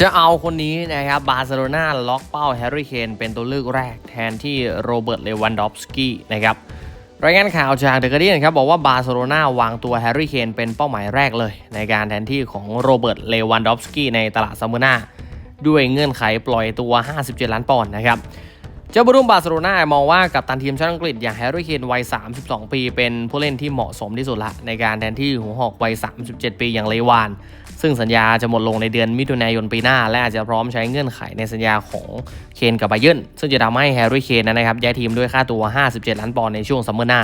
จะเอาคนนี้นะครับบาร์เซโลนาล็อกเป้าแฮร์รี่เคนเป็นตัวเลือกแรกแทนที่โรเบิร์ตเลวันดอฟสกี้นะครับรายงานข่าวจากเดอะการ์เดียนครับบอกว่าบาร์เซโลนาวางตัวแฮร์รี่เคนเป็นเป้าหมายแรกเลย ในการแทนที่ของโรเบิร์ตเลวันดอฟสกี้ในตลาดซัมเมอร์นาด้วยเงื่อนไขปล่อยตัว 57 ล้านปอนด์นะครับเจ้าบรูมบาร์เซโลนามองว่ากับตันทีมชาติอังกฤษอย่างแฮร์รี่เคนวัย 32 ปี เป็นผู้เล่นที่เหมาะสมที่สุดละในการแทนที่หัวหอกวัย 37 ปีอย่างเลวาน ซึ่งสัญญาจะหมดลงในเดือนมิถุนายนปีหน้า และอาจจะพร้อมใช้เงื่อนไขในสัญญาของเคนกับไบเยนซึ่งจะทำให้แฮร์รี่เคนนะครับย้ายทีมด้วยค่าตัว 57 ล้านปอนด์ในช่วงซัมเมอร์หน้า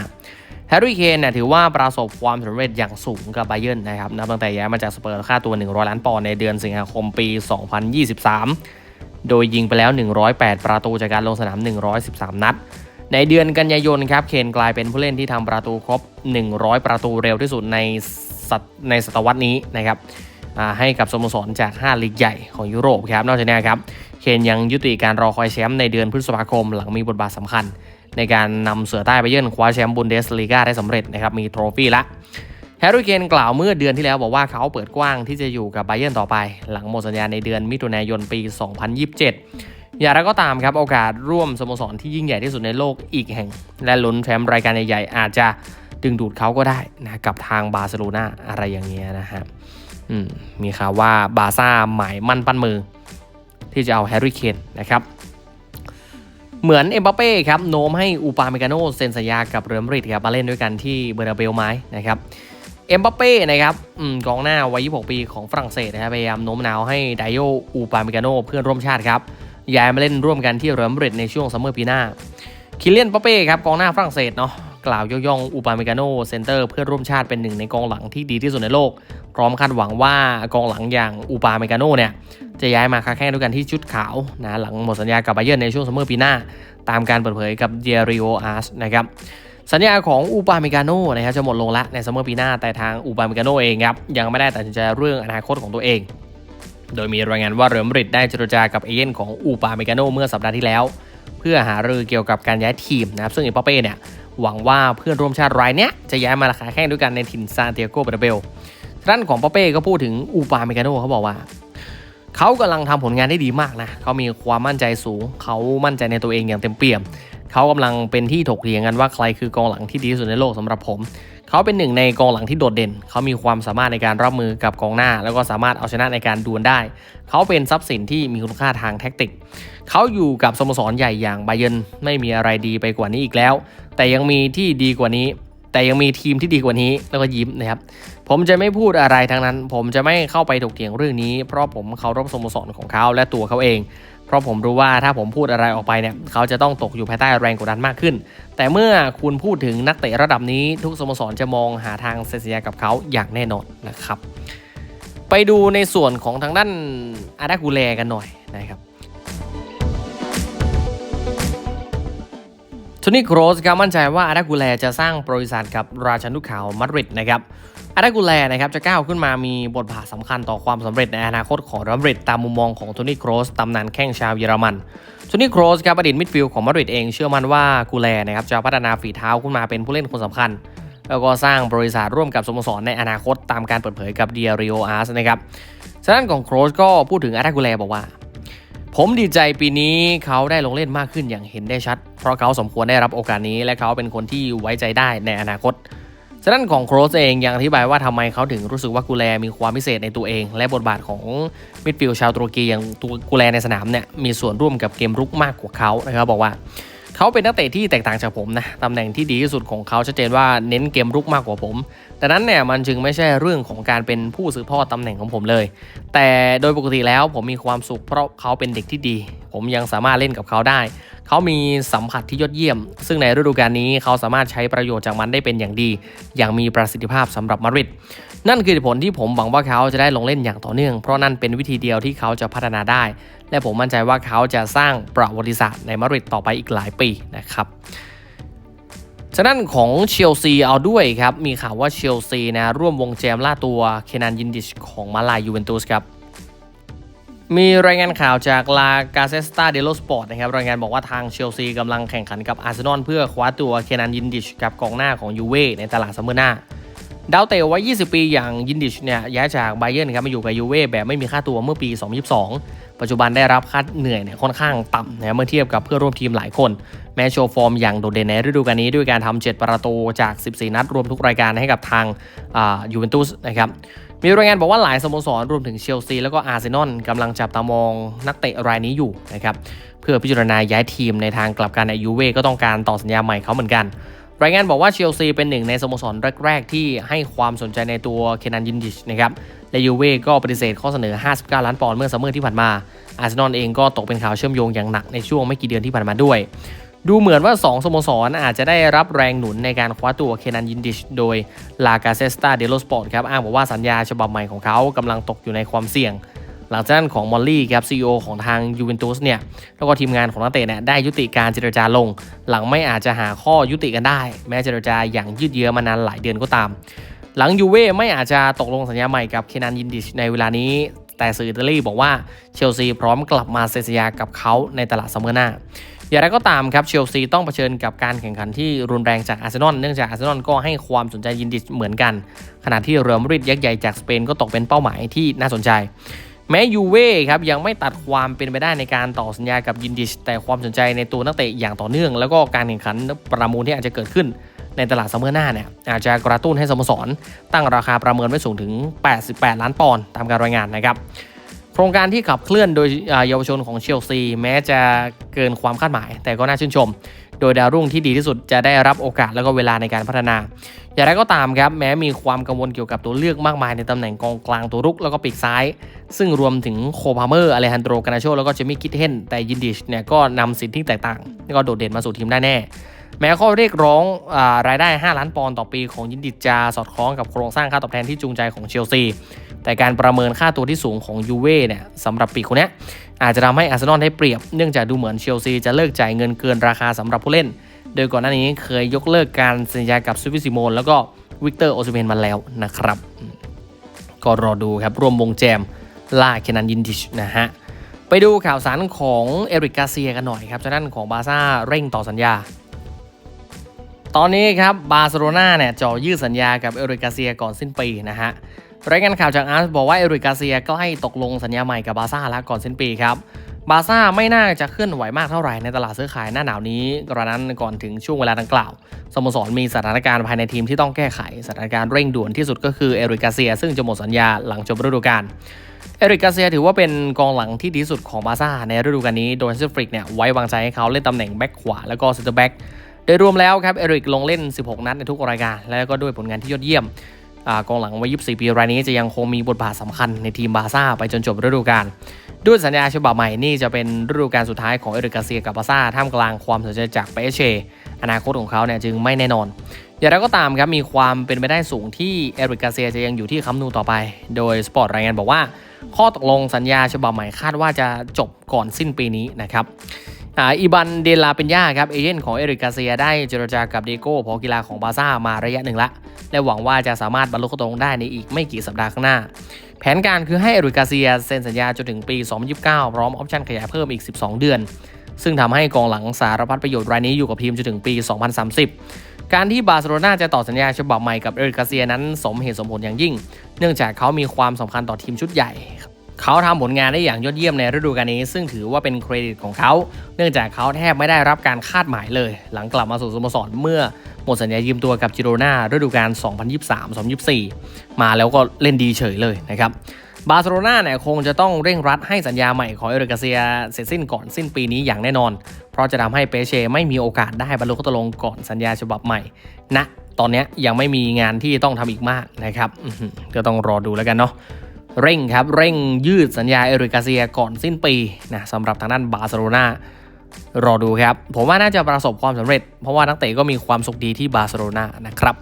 แฮร์รี่เคนเนี่ยถือว่าประสบความสำเร็จอย่างสูงกับไบเยนนะครับนับตั้งแต่ย้ายมาจากสเปอร์ค่าตัว 100 ล้านปอนด์ในเดือนสิงหาคมปี 2023 โดยยิงไปแล้ว 108 ประตูจากการลงสนาม 113 นัด ในเดือนกันยายนครับเคนกลายเป็นผู้เล่นที่ทำประตูครบ 100 ประตูเร็วที่สุดในศตในศตวรรษนี้นะครับ ให้กับสโมสรจาก 5 ลีกใหญ่ของยุโรปครับนอกจากนี้ครับเคนยังยุติการรอคอยแชมป์ในเดือนพฤษภาคม หลังมีบทบาทสำคัญ ในการนำเสือใต้ไปเยือนคว้าแชมป์บุนเดสลีกาได้สำเร็จนะครับมีโทรฟี่ละแฮร์รี่เคนกล่าวเมื่อเดือนที่แล้วบอกว่าเขาเปิดกว้างที่จะอยู่กับไบเยนต่อไป หลังหมดสัญญาในเดือนมิถุนายนปี 2027 อย่างไรก็ตามครับ โอกาสร่วมสโมสรที่ยิ่งใหญ่ที่สุดในโลกอีกแห่ง และลุ้นแชมป์รายการใหญ่ๆอาจจะดึงดูดเขาก็ได้นะกับทางบาร์เซโลนาอะไรอย่างเงี้ยนะฮะ มีข่าวว่าบาซ่าหมายมั่นปั้นมือ ที่จะเอาแฮร์รี่เคนนะครับเหมือนเอ็มบัปเป้ครับโน้มให้อูปาเมกาโนเซ็นสัญญากับเรอัลมาดริดครับมาเล่นด้วยกันที่เบอร์นาเบลไหมนะครับเอ็มบัปเป้นะครับกองหน้าวัย 26 ปีของฝรั่งเศสนะครับพยายามโน้มน้าวให้ไดโยอูปาเมกาโนเพื่อนร่วมชาติครับย้ายมาเล่นร่วมกันที่เรอัลมาดริดในช่วงซัมเมอร์ปีหน้าคิเลียนปเป้ครับกองหน้าฝรั่งเศสเนาะ กล่าวยกย่องอูปาเมกาโนเซนเตอร์เพื่อร่วมชาติเป็นหนึ่งในกองหลังที่ดีที่สุดในโลก พร้อมคาดหวังว่ากองหลังอย่างอูปาเมกาโนเนี่ยจะย้ายมาค้าแข่งด้วยกันที่ชุดขาวนะหลังหมดสัญญากับไบเยร์ในช่วงซัมเมอร์ปีหน้า ตามการเปิดเผยกับเดียริโออาร์สนะครับสัญญาของอูปาเมกาโนนะครับจะหมดลงแล้วในซัมเมอร์ปีหน้าแต่ทางอูปาเมกาโนเองครับยังไม่ได้ตัดสินใจเรื่องอนาคตของตัวเอง โดยมีรายงานว่าเรอัลมาดริดได้เจรจากับเอเย่นของอูปาเมกาโนเมื่อสัปดาห์ที่แล้ว เพื่อหารือเกี่ยวกับการย้ายทีมนะครับซึ่งเอ็มบัปเป้เนี่ยหวังว่าเพื่อนร่วมชาติรายเนี้ยจะย้ายมาราคาแข่งด้วยกันในถิ่นซานเตียโกเบราเบลด้านของปาเป้ก็พูดถึงอูปาเมกาโนเขาบอกว่า เขากำลังทำผลงานได้ดีมากนะ เขามีความมั่นใจสูง เขามั่นใจในตัวเองอย่างเต็มเปี่ยม เขากำลังเป็นที่ถกเถียงกันว่าใครคือกองหลังที่ดีที่สุดในโลกสำหรับผม เขาเป็นหนึ่งในกองหลังที่โดดเด่น เขามีความสามารถในการรับมือกับกองหน้า แล้วก็สามารถเอาชนะในการดวลได้ เขาเป็นทรัพย์สินที่มีคุณค่าทางแท็กติก เขาอยู่กับสโมสรใหญ่อย่างไบเยร์นไม่มีอะไรดีไปกว่านี้อีกแล้ว แต่ยังมีที่ดีกว่านี้ แต่ยังมีทีมที่ดีกว่านี้แล้วก็ยิ้มนะครับผมจะไม่พูดอะไรทั้งนั้น ผมจะไม่เข้าไปถกเถียงเรื่องนี้ เพราะผมเคารพสโมสรของเขาและตัวเขาเอง ราะผมรู้ว่าถ้าผมพูดอะไรออกไปเนี่ยเขาจะต้องตกอยู่ภายใต้แรงกดดันมากขึ้น แต่เมื่อคุณพูดถึงนักเตะระดับนี้ทุกสโมสรจะมองหาทางเซ็นสัญญากับเขาอย่างแน่นอนนะครับ ไปดูในส่วนของทางด้านอาดากูแลกันหน่อยนะครับโทนี่โครสครับมั่นใจว่าอาดากูแลจะสร้างบริษัทกับราชันลูกขาวมาดริดนะครับ อาดากูแลนะครับจะก้าวขึ้นมามีบทบาทสำคัญต่อความสำเร็จในอนาคตของรอัมริดตามมุมมองของโทนี่โครสตำนานแข้งชาวเยอรมันโทนี่โครสครับอดีตมิดฟิลด์ของมาดริดเองเชื่อมั่นว่ากูแลนะครับจะพัฒนาฝีเท้าขึ้นมาเป็นผู้เล่นคนสำคัญ แล้วก็สร้างบริษัทร่วมกับสโมสรในอนาคตตามการเปิดเผยกับเดียริโออาร์สนะครับฉะนั้นของโครสก็พูดถึงอาดากูแลบอกว่า ผมดีใจปีนี้เขาได้ลงเล่นมากขึ้นอย่างเห็นได้ชัด เพราะเขาสมควรได้รับโอกาสนี้และเขาเป็นคนที่ไว้ใจได้ในอนาคต ฉะนั้นของโครสเองยังอธิบายว่าทำไมเขาถึงรู้สึกว่ากูแลมีความพิเศษในตัวเอง และบทบาทของมิดฟิลด์ชาวตุรกีอย่างตัวกูแลในสนามเนี่ยมีส่วนร่วมกับเกมรุกมากกว่าเขานะครับบอกว่าเขาเป็นนักเตะที่แตกต่างจากผมนะตำแหน่งที่ดีที่สุดของเขาชัดเจนว่าเน้นเกมรุกมากกว่าผมดังนั้นเนี่ยมันจึงไม่ใช่เรื่องของการเป็นผู้สืบทอดตำแหน่งของผมเลย แต่โดยปกติแล้วผมมีความสุขเพราะเขาเป็นเด็กที่ดี ผมยังสามารถเล่นกับเขาได้ เขามีสัมผัสที่ยอดเยี่ยม ซึ่งในฤดูกาลนี้เขาสามารถใช้ประโยชน์จากมันได้เป็นอย่างดี อย่างมีประสิทธิภาพสำหรับมาริดนั่นคือผลที่ผมหวังว่าเขาจะได้ลงเล่นอย่างต่อเนื่อง เพราะนั่นเป็นวิธีเดียวที่เขาจะพัฒนาได้ และผมมั่นใจว่าเขาจะสร้างประวัติศาสตร์ในมาริดต่อไปอีกหลายปีนะครับฉะนั้นของเชลซีเอาด้วยครับ มีข่าวว่าเชลซีนะร่วมวงแจมล่าตัวเคนานยินดิชของมาลายยูเวนตุสครับ มีรายงานข่าวจากลากาเซสตาเดโลสปอร์ตนะครับรายงานบอกว่าทางเชลซีกำลังแข่งขันกับอาร์เซนอลเพื่อคว้าตัวเคนานยินดิชกับกองหน้าของยูเว่ในตลาดซัมเมอร์หน้าดาวเตะวัย20 ปีอย่างยินดิชเนี่ยย้ายจากไบเยร์นครับมาอยู่กับยูเว่แบบไม่มีค่าตัวเมื่อปี 2022 ปัจจุบันได้รับค่าเหนื่อยเนี่ยค่อนข้างต่ำนะเมื่อเทียบกับเพื่อนร่วมทีมหลายคน แม้โชว์ฟอร์มอย่างโดดเด่นในฤดูกาลนี้ด้วยการทำ7 ประตูจาก 14 นัดรวมทุกรายการให้กับทางยูเวนตุสนะครับ มีรายงานบอกว่าหลายสโมสรรวมถึงเชลซีแล้วก็อาร์เซนอลกำลังจับตามองนักเตะรายนี้อยู่นะครับเพื่อพิจารณาย้ายทีมในทางกลับกันในยูเว่ก็ต้องการต่อสัญญาใหม่เขาเหมือนกัน รายงานบอกว่าเชลซีเป็นหนึ่งในสโมสรแรก ๆ ที่ให้ความสนใจในตัวเคนันยินดิชนะครับและยูเว่ก็ปฏิเสธข้อเสนอ 59 ล้านปอนด์เมื่อซัมเมอร์ที่ผ่านมาอาร์เซนอลเองก็ตกเป็นข่าวเชื่อมโยงอย่างหนักในช่วงไม่กี่เดือนที่ผ่านมาด้วย ดูเหมือนว่า 2 สโมสรอาจจะได้รับแรงหนุนในการคว้าตัวเคนันยินดิช โดยลากาเซสตาเดโลสปอร์ตครับอ้างบอกว่าสัญญาฉบับใหม่ของเขากำลังตกอยู่ในความเสี่ยง หลังจากนั้นของมอลลี่ครับซีอของทางยูเวนตุสเนี่ยแล้วก็ทีมงานของนักเตะเนี่ยได้ยุติการเจรจาลง หลังไม่อาจจะหาข้อยุติกันได้ แม้เจรจาอย่างยืดเยื้อมานานหลายเดือนก็ตามหลังยูเว่ไม่อาจจะตกลงสัญญาใหม่กับเคนันยินดิชในเวลานี้ แต่สื่ออิตาลีบอกว่าเชลซีพร้อมกลับมาเซ็นสัญญากับเขาในตลาดซัมเมอร์หน้าอย่างไรก็ตามครับเชลซีต้องเผชิญกับการแข่งขันที่รุนแรงจากอาร์เซนอลเนื่องจากอาร์เซนอลก็ให้ความสนใจยินดิชเหมือนกัน ขณะที่เรอัลมาดริดยักษ์ใหญ่จากสเปนก็ตกเป็นเป้าหมายที่น่าสนใจ แม้ยูเว่ครับยังไม่ตัดความเป็นไปได้ในการต่อสัญญากับยินดิช แต่ความสนใจในตัวนักเตะอย่างต่อเนื่อง แล้วก็การแข่งขันประมูลที่อาจจะเกิดขึ้น ในตลาดซัมเมอร์หน้าเนี่ยอาจจะกระตุ้นให้สโมสร ตั้งราคาประเมินไว้สูงถึง 88 ล้านปอนด์ตามการรายงานนะครับโครงการที่ขับเคลื่อนโดยเยาวชนของเชลซี แม้จะเกินความคาดหมาย แต่ก็น่าชื่นชม โดยดาวรุ่งที่ดีที่สุดจะได้รับโอกาสและก็เวลาในการพัฒนา อย่างไรก็ตามครับ แม้มีความกังวลเกี่ยวกับตัวเลือกมากมายในตำแหน่งกองกลางตัวรุกแล้วก็ปีกซ้าย ซึ่งรวมถึงโคพาเมอร์อเลฮันโดรกานาโชแล้วก็เจมี่กิทเทนแต่ยินดิชเนี่ยก็นำสิ่งที่แตกต่างแล้วก็โดดเด่นมาสู่ทีมได้แน่ แม้ข้อเรียกร้องอารายได้ 5 ล้านปอนด์ต่อปีของยินดิจจะสอดคล้องกับโครงสร้างค่าตอบแทนที่จูงใจของเชลซี แต่การประเมินค่าตัวที่สูงของยูเว่เนี่ยสำหรับปีคนนี้อาจจะทำให้อาร์เซนอลได้เปรียบ เนื่องจากดูเหมือนเชลซีจะเลิกจ่ายเงินเกินราคาสำหรับผู้เล่น โดยก่อนหน้านี้เคยยกเลิกการสัญญากับซูเปอร์ซิโมนแล้วก็วิกเตอร์โอซิเมนมาแล้วนะครับ ก็รอดูครับรวมวงแจมล่าเคนันยินดิชนะฮะไปดูข่าวสารของเอริกกาเซียกันหน่อยครับจากด้นของบาซ่าเร่งต่อสัญญา ตอนนี้ครับบาร์เซโลนาเนี่ยจ่อยืดสัญญากับเอริกาเซียก่อนสิ้นปีนะฮะรายงานข่าวจากอาร์สบอกว่าเอริกาเซียใกล้ตกลงสัญญาใหม่กับบาซ่าแล้วก่อนสิ้นปีครับบาซ่าไม่น่าจะเคลื่อนไหวมากเท่าไหร่ในตลาดซื้อขายหน้าหนาวนี้กระนั้นก่อนถึงช่วงเวลาดังกล่าว สโมสรมีสถานการณ์ภายในทีมที่ต้องแก้ไข สถานการณ์เร่งด่วนที่สุดก็คือเอริกาเซีย ซึ่งจะหมดสัญญาหลังจบฤดูกาล เอริกาเซียถือว่าเป็นกองหลังที่ดีที่สุดของบาซ่าในฤดูกาลนี้ โดยเซฟริกเนี่ยไว้วางใจให้เขาเล่นตำแหน่งแบ็คขวาแล้วก็เซนเตอร์แบ็ก โดยรวมแล้วครับเอริกลงเล่น 16 นัดในทุกรายการ แล้วก็ด้วยผลงานที่ยอดเยี่ยมอกองหลังวัย24 ปีรายนี้จะยังคงมีบทบาทสำคัญในทีมบาซ่าไปจนจบฤดูกาลด้วยสัญญาฉบับใหม่นี่จะเป็นฤดูกาลสุดท้ายของเอริกกาเซียกับบาซ่าท่ามกลางความสนใจจากเปเชอนาคตของเขาเนี่ยจึงไม่แน่นอน อย่างไรก็ตามครับมีความเป็นไปได้สูงที่เอริกกาเซียจะยังอยู่ที่คัมนูต่อไป โดยสปอร์ตรายงานบอกว่า ข้อตกลงสัญญาฉบับใหม่คาดว่าจะจบก่อนสิ้นปีนี้นะครับ อีบันเดลาเป็นยาครับเอเจนต์ของเอริกาเซียได้เจรจากับเดโก้พอกีฬาของบาซ่ามาระยะหนึ่งละ และหวังว่าจะสามารถบรรลุข้อตกลงได้ในอีกไม่กี่สัปดาห์ข้างหน้า แผนการคือให้เอริกาเซียเซ็นสัญญาจนถึงปี 2029 พร้อมออปชั่นขยายเพิ่มอีก 12 เดือน ซึ่งทำให้กองหลังสารพัดประโยชน์รายนี้อยู่กับทีมจนถึงปี 2030 การที่บาร์เซโลนาจะต่อสัญญาฉบับใหม่กับเอริกกาเซียนั้นสมเหตุสมผลอย่างยิ่ง เนื่องจากเขามีความสำคัญต่อทีมชุดใหญ่ เขาทำผลงานได้อย่างยอดเยี่ยมในฤดูกาลนี้ ซึ่งถือว่าเป็นเครดิตของเขา เนื่องจากเขาแทบไม่ได้รับการคาดหมายเลย หลังกลับมาสู่สโมสรเมื่อหมดสัญญายืมตัวกับจิโรนาฤดูกาล 2023-2024 มาแล้วก็เล่นดีเฉยเลยนะครับบาร์เซโลนาเนี่ยคงจะต้องเร่งรัดให้สัญญาใหม่ของเอริกาเซียเสร็จสิ้นก่อนสิ้นปีนี้อย่างแน่นอน เพราะจะทำให้เปเช่ไม่มีโอกาสได้บรรลุข้อตกลงก่อนสัญญาฉบับใหม่ณนะตอนนี้ยังไม่มีงานที่ต้องทำอีกมากนะครับก็ต้องรอดูแล้วกันเนาะ เร่งครับ เร่งยืดสัญญาเอริกาเซียก่อนสิ้นปีนะสำหรับทางด้านบาร์เซโลนารอดูครับ ผมว่าน่าจะประสบความสำเร็จ เพราะว่านักเตะก็มีความสุขดีที่บาร์เซโลนานะครับ